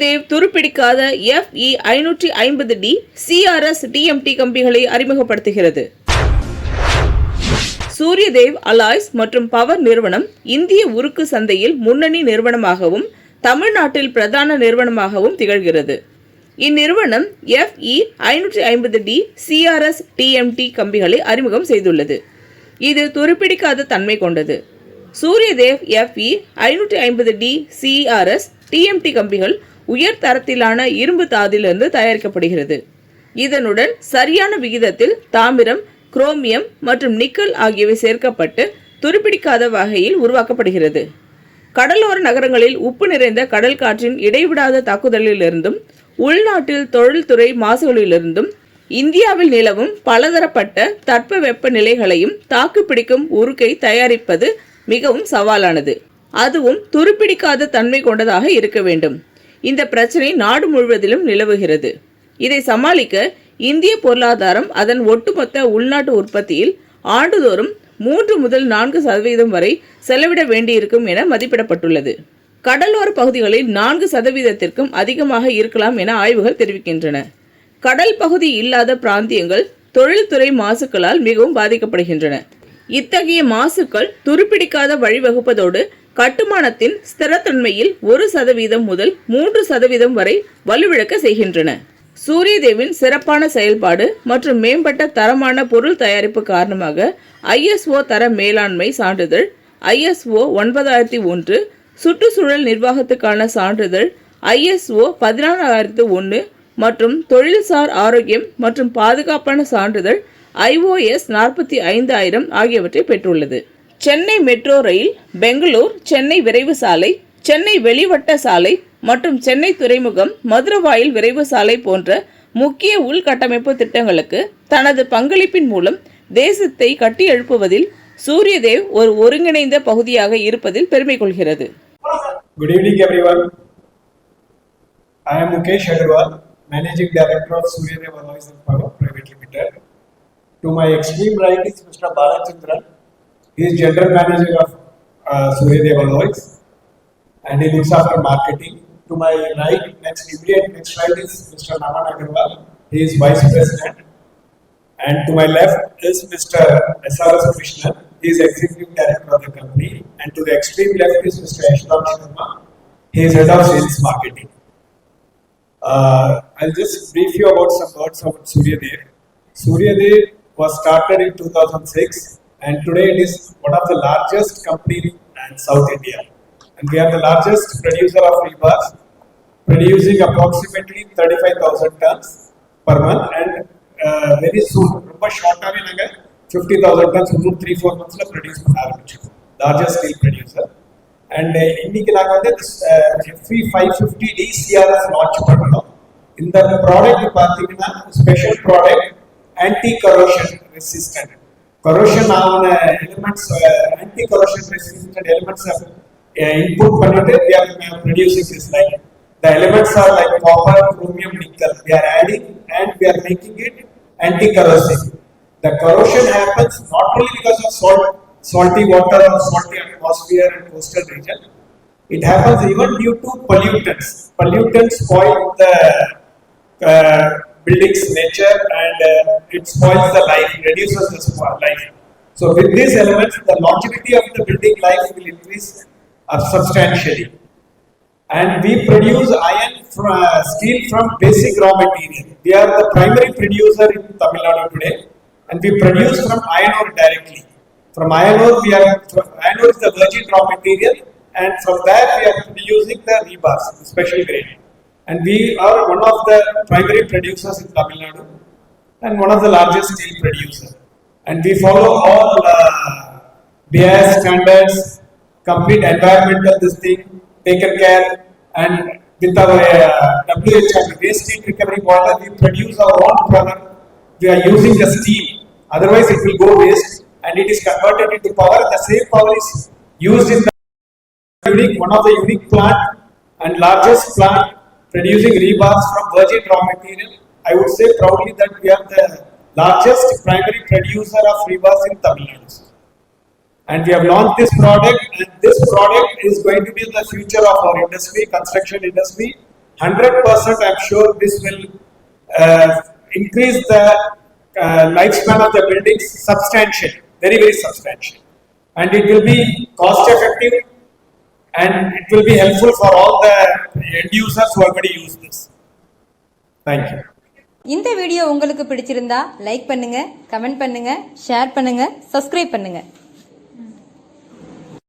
சூரியதேவ் துருப்பிடிக்காத எஃப்இ ஐநூற்றி ஐம்பது டி சிஆர்எஸ் டிஎம்டி கம்பிகளை அறிமுகப்படுத்துகிறது. சூரியதேவ் அலாய்ஸ் மற்றும் பவர் நிறுவனம் இந்திய உருக்கு சந்தையில் முன்னணி நிறுவனமாகவும் தமிழ்நாட்டில் பிரதான நிறுவனமாகவும் திகழ்கிறது. இந்நிறுவனம் எஃப்இ ஐநூற்றி ஐம்பது டி சிஆர்எஸ் டிஎம்டி கம்பிகளை அறிமுகம் செய்துள்ளது. இது துருப்பிடிக்காத தன்மை கொண்டது. சூரியதேவ் எஃப்இ ஐநூற்றி ஐம்பது டி சிஆர்எஸ் டிஎம்டி கம்பிகள் உயர் தரத்திலான இரும்பு தாதிலிருந்து தயாரிக்கப்படுகிறது. இதனுடன் சரியான விகிதத்தில் தாமிரம் குரோமியம் மற்றும் நிக்கல் ஆகியவை சேர்க்கப்பட்டு துருப்பிடிக்காத வகையில் உருவாக்கப்படுகிறது. கடலோர நகரங்களில் உப்பு நிறைந்த கடல் காற்றின் இடைவிடாத தாக்குதலிலிருந்தும் உள்நாட்டில் தொழில்துறை மாசுகளிலிருந்தும் இந்தியாவில் நிலவும் பலதரப்பட்ட தட்பவெப்ப நிலைகளையும் தாக்குப்பிடிக்கும் உருக்கை தயாரிப்பது மிகவும் சவாலானது. அதுவும் துருப்பிடிக்காத தன்மை கொண்டதாக இருக்க வேண்டும். இந்த பிரச்சனை நாடு முழுவதிலும் நிலவுகிறது. இதை சமாளிக்க இந்திய பொருளாதாரம் அதன் ஒட்டுமொத்த உள்நாட்டு உற்பத்தியில் ஆண்டுதோறும் மூன்று முதல் நான்கு சதவீதம் வரை செலவிட வேண்டியிருக்கும் என மதிப்பிடப்பட்டுள்ளது. கடலோர பகுதிகளில் நான்கு சதவீதத்திற்கும் அதிகமாக இருக்கலாம் என ஆய்வுகள் தெரிவிக்கின்றன. கடல் பகுதி இல்லாத பிராந்தியங்கள் தொழில்துறை மாசுக்களால் மிகவும் பாதிக்கப்படுகின்றன. இத்தகைய மாசுக்கள் துருப்பிடிக்காத வழிவகுப்பதோடு கட்டுமானத்தின் ஸ்திரத்தன்மையில் ஒரு சதவீதம் முதல் மூன்று சதவீதம் வரை வலுவிழக்க செய்கின்றன. சூரியதேவின் சிறப்பான செயல்பாடு மற்றும் மேம்பட்ட தரமான பொருள் தயாரிப்பு காரணமாக ஐஎஸ்ஓ தர மேலாண்மை சான்றிதழ் ஐஎஸ்ஓ ஒன்பதாயிரத்தி ஒன்று சுற்றுச்சூழல் நிர்வாகத்துக்கான சான்றிதழ் ஐஎஸ்ஓ பதினாறாயிரத்து ஒன்று மற்றும் தொழில்சார் ஆரோக்கியம் மற்றும் பாதுகாப்பான சான்றிதழ் ஐஓஎஸ் நாற்பத்தி ஐந்தாயிரம் ஆகியவற்றை பெற்றுள்ளது சென்னை மெட்ரோ ரயில் பெங்களூர் சென்னை விரைவு சாலை சென்னை வெளிவட்ட சாலை மற்றும் சென்னை துறைமுகம் மதுரவாயில் விரைவு சாலை போன்ற முக்கிய உள்கட்டமைப்பு திட்டங்களுக்கு தனது பங்களிப்பின் மூலம் தேசத்தை கட்டியெழுப்புவதில் சூரியதேவ் ஒரு ஒருங்கிணைந்த பகுதியாக இருப்பதில் பெருமை கொள்கிறது Good evening, everyone. I am Mukesh Agarwal, Managing Director of Suryadev Alloys and Power Private Limited. To my extreme right is Mr. Balachandran. He is General Manager of uh, Suryadev Alloys and he looks after marketing. To my right, next immediate next right is Mr. Naman Agarwal. He is Vice President. And to my left is Mr. SRS Krishnan. He is Executive Director of the company. And to the extreme left is Mr. Ashram Sharma. He is Head of Sales Marketing. Uh, I'll just brief you about some words about Suryadev. Suryadev was started in 2006 and today it is one of the largest company in South India. And we are the largest producer of rebars, producing approximately 35,000 tons per month and uh, very soon, ரொம்ப ஷார்ட்டாகவே நாங்கள் fifty thousand tons இன்னும் three four மந்த்ஸில் produce பண்ண ஆரம்பிச்சிருக்கோம் largest steel producer and இன்னைக்கு நாங்கள் வந்து FE five fifty டிசிஆர்எஸ் launch பண்ணணும் இந்த ப்ராடக்ட் பார்த்தீங்கன்னா special product anti corrosion resistant corrosion ஆன elements anti corrosion resistant elements input பண்ணிட்டு we are producing this line the elements are like copper chromium nickel we are adding and we are making it anti corrosive the corrosion happens not only because of salt salty water or salty atmosphere and coastal region it happens even due to pollutants pollutants spoil the uh, building's nature and uh, it spoils the life, reduces the life. So with these elements, the longevity of the building life will increase uh, substantially. And we produce iron from, uh, steel from basic raw material. We are the primary producer in Tamil Nadu today, and we produce from iron ore directly. From iron ore, we are iron ore is the virgin raw material, and from that we are producing the rebars, the special grade. And we are one of the primary producers in Tamil Nadu, and one of the largest steel producers. And we follow all uh, BIS standards, complete environmental this thing, taken care, and with our uh, WHR waste heat recovery boiler, we produce our own product. We are using the steam, otherwise it will go waste, and it is converted into power. The same power is used in the unique, one of the unique plant and largest plant producing rebars from virgin raw material. I would say proudly that we are the largest primary producer of rebars in Tamil Nadu. And we have launched this product, and this product is going to be the future of our industry, construction industry, 100% I'm sure this will uh, increase the uh, lifespan of the buildings substantially, very, very substantial. And it will be cost effective and it will be helpful for all the end users who are going to use this. Thank you. இந்த video உங்களுக்கு பிடிச்சிருந்தா like பண்ணுங்க comment பண்ணுங்க share பண்ணுங்க subscribe பண்ணுங்க